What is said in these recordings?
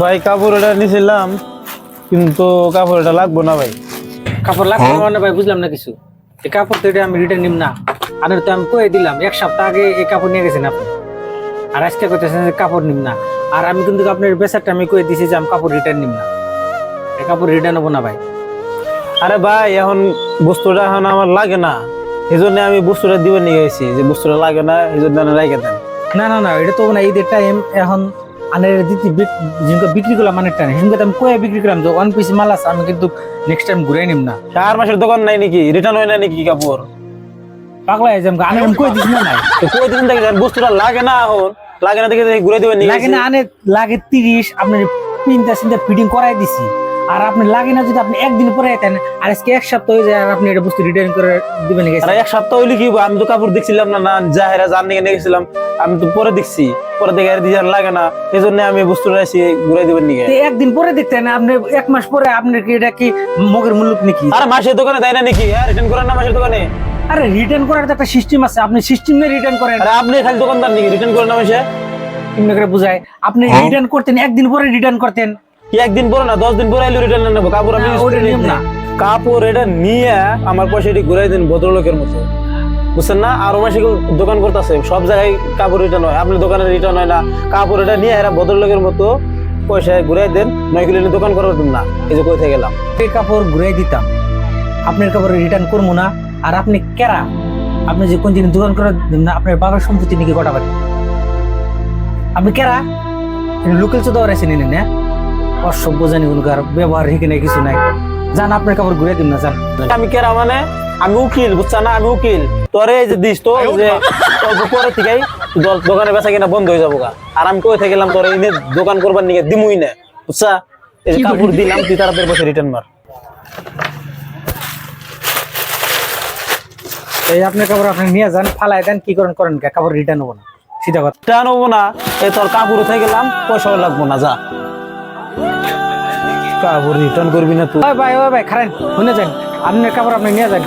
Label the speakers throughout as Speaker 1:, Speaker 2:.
Speaker 1: ভাই কাপড় এটা নিয়েছিলাম কিন্তু কাপড় এটা লাগবো না ভাই।
Speaker 2: কাপড় লাগবে না মানে ভাই বুঝলাম না কিছু। এই কাপড় তো এটা আমি রিটার্ন নিম না। আর তো আমি কয়ে দিলাম এক সপ্তাহ আগে এই কাপড় নিয়ে গেছেন আপনি। আর আজকে করতেছেন যে কাপড় নিম না। আর আমি কিন্তু আপনার বেসারটা আমি কয়ে দিয়েছি যে আমি কাপড় রিটার্ন নিম না। এই কাপড় রিটার্ন হব না ভাই।
Speaker 1: আরে ভাই এখন বস্তুটা এখন আমার লাগে না। এই জন্য আমি বস্তুটা দিবে নিয়ে গেছি যে বস্তুটা লাগে না এই জন্য রেখে দেন।
Speaker 2: না না না এটা তো না ঈদের টাইম এখন আনের দিতি যেগুলো বিক্রি করলাম মানের টাইম সেগুলো আমি কয়ে বিক্রি করলাম যে ওয়ান পিস মাল আছে আমি কিন্তু নেক্সট টাইম ঘুরাই নিম না।
Speaker 1: চার মাসের দোকান নাই নাকি? রিটার্ন হয় না নাকি কাপড়
Speaker 2: পাগলা হয়ে যাম আমি কয়ে দিস না নাই।
Speaker 1: তো কই দিন দেখি বস্তুটা লাগে না এখন। লাগে না দেখে ঘুরে দিবে
Speaker 2: লাগে না আনে লাগে তিরিশ আপনি পিনটা সিনটা ফিটিং করাই দিছি। আর আপনি লাগে না যদি আপনি একদিন পরে আইতেন আর আজকে এক সপ্তাহ হয়ে যায় আর আপনি এটা বস্তু রিটার্ন করে দিবেন
Speaker 1: আরে এক সপ্তাহ হইলে কি আমি তো কাপড় দেখছিলাম না না জাহেরা জান নিয়ে গেছিলাম আমি তো পরে দেখছি। পরে দেখে আর দিজার লাগে না। এই জন্য আমি বস্তুটা এসে ঘুরে দিবেন নিয়ে।
Speaker 2: তো একদিন পরে দেখতেন আপনি এক মাস পরে আপনার কি এটা কি মগের মুলুক নাকি?
Speaker 1: আরে মাসের দোকানে দেয় না নাকি? হ্যাঁ রিটার্ন করেন না মাসের দোকানে।
Speaker 2: আরে রিটার্ন করার একটা সিস্টেম আছে আপনি সিস্টেম নিয়ে রিটার্ন করেন।
Speaker 1: আরে আপনি খালি দোকানদার নাকি? রিটার্ন করেন না মাসে।
Speaker 2: এমনি করে বুঝায়। আপনি রিটার্ন করতেন একদিন পরে রিটার্ন করতেন।
Speaker 1: একদিন পরে না দশ দিন পরে এলো রিটার্ন নেব কাপড় আমি
Speaker 2: না।
Speaker 1: কাপড় এটা নিয়ে আমার পয়সাটি ঘুরাই দিন ভদ্রলোকের মতো। বুঝছেন না? আরও মাসে দোকান করতেছে সব জায়গায় কাপড় রিটার্ন হয়। আপনি দোকানে রিটার্ন হয় না। কাপড় এটা নিয়ে এরা ভদ্রলোকের মতো পয়সা ঘুরাই দেন। নয় কিলো দোকান করার দিন না এই যে কোথায় গেলাম
Speaker 2: এই কাপড় ঘুরাই দিতাম। আপনার কাপড় রিটার্ন করব না। আর আপনি কেরা? আপনি যে কোন দিন দোকান করার দিন না আপনার বাবার সম্পত্তি নাকি পারেন আপনি কেরা? লোকাল চোদ্দ আছেন না অসভ্য জানি উনকার ব্যবহার এখানে কিছু নাই যান আপনার কাপড় ঘুরে দিন না যান।
Speaker 1: আমি কেরা মানে? আমি উকিল বুঝছা না? আমি উকিল। তোরে এই যে দিস তো যে পরে থেকেই দোকানে বেচা কিনা বন্ধ হয়ে যাব। আর আমি কই থেকে গেলাম তোর এনে দোকান করবার নিকে দিমুই না বুঝছা? এই কাপড় দিলাম তুই তাড়াতাড়ি বসে রিটার্ন মার।
Speaker 2: এই আপনার কাপড় আপনি নিয়ে যান ফালাই দেন কি করেন করেন কাপড় রিটার্ন হব না। সিধা কথা।
Speaker 1: টা নেব না এই তোর কাপড় উঠে গেলাম পয়সাও লাগবো না যা। কাপড় রিটার্ন করবি না তুই।
Speaker 2: ভাই ওই ভাই খারেন শুনে যান। আপনার কাপড় আপনি নিয়ে যান।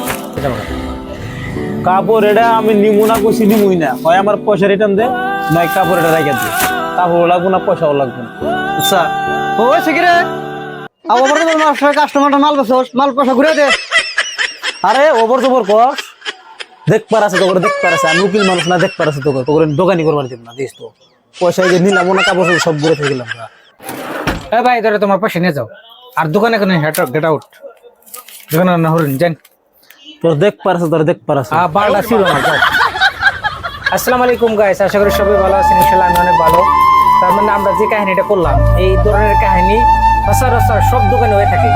Speaker 1: কাপড় এটা আমি নিমু না কইছি নিমুই না। হয় আমার পয়সা রিটার্ন দে নয় কাপড় এটা রেখে দে। কাপড় লাগবো না পয়সাও লাগবো না। বুঝছা
Speaker 3: ওই সিকিরে আবার মাল কাস্টমারটা মাল বেছোস মাল পয়সা ঘুরে দে।
Speaker 1: আরে ওপর তোপর কস দেখ পারাছে তোকে দেখ পারাছে আমি উকিল মানুষ না দেখ পারাছে তোকে তোকে দোকানি করবার দিব না দিস তো। পয়সা যে নিলাম না কাপড় সব ঘুরে থেকে গেলাম
Speaker 2: এ ভাই ধরে তোমার পাশে নিয়ে যাও। আর দোকানে কোনো হেট গেট আউট দোকানে না হরিণ যান
Speaker 1: তোর দেখ পারাছে তোর দেখ পারাছে।
Speaker 2: আ বারোটা ছিল না আসসালামু আলাইকুম গাইস আশা করি সবাই ভালো আছেন ইনশাআল্লাহ আমি অনেক ভালো। তার মানে আমরা যে কাহিনীটা করলাম এই ধরনের কাহিনী সচরাচর সব দোকানে হয়ে থাকে।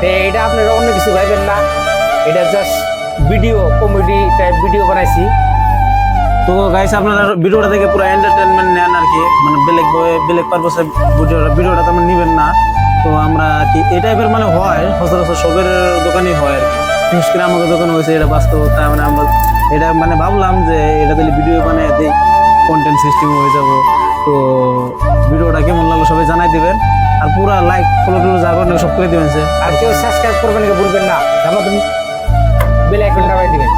Speaker 2: তো এটা আপনারা অন্য কিছু ভাইবেন না। এটা just video comedy type video বানাইছি।
Speaker 1: তো গাইস আপনারা ভিডিওটা থেকে পুরো এন্টারটেনমেন্ট নেন আর কি। মানে বেলেগ বেলেগ পারপাসে ভিডিওটা ভিডিওটা তেমন নিবেন না। তো আমরা কি এই টাইপের মানে হয়? সচরাচর সবের দোকানই হয় আর কি। বিশেষ করে আমাদের দোকান হয়েছে এটা বাস্তবতা। মানে আমরা এটা মানে ভাবলাম যে এটা তাহলে ভিডিও মানে দেই কন্টেন্ট সিস্টেম হয়ে যাব। তো ভিডিওটা কেমন লাগল সবাই জানাই দিবেন। আর পুরা লাইক ফলো টলো যা করেন সব করে দিবেন
Speaker 2: আর কেউ সাবস্ক্রাইব করবেন ভুলবেন না। আমাদের বেল আইকনটা দিবেন।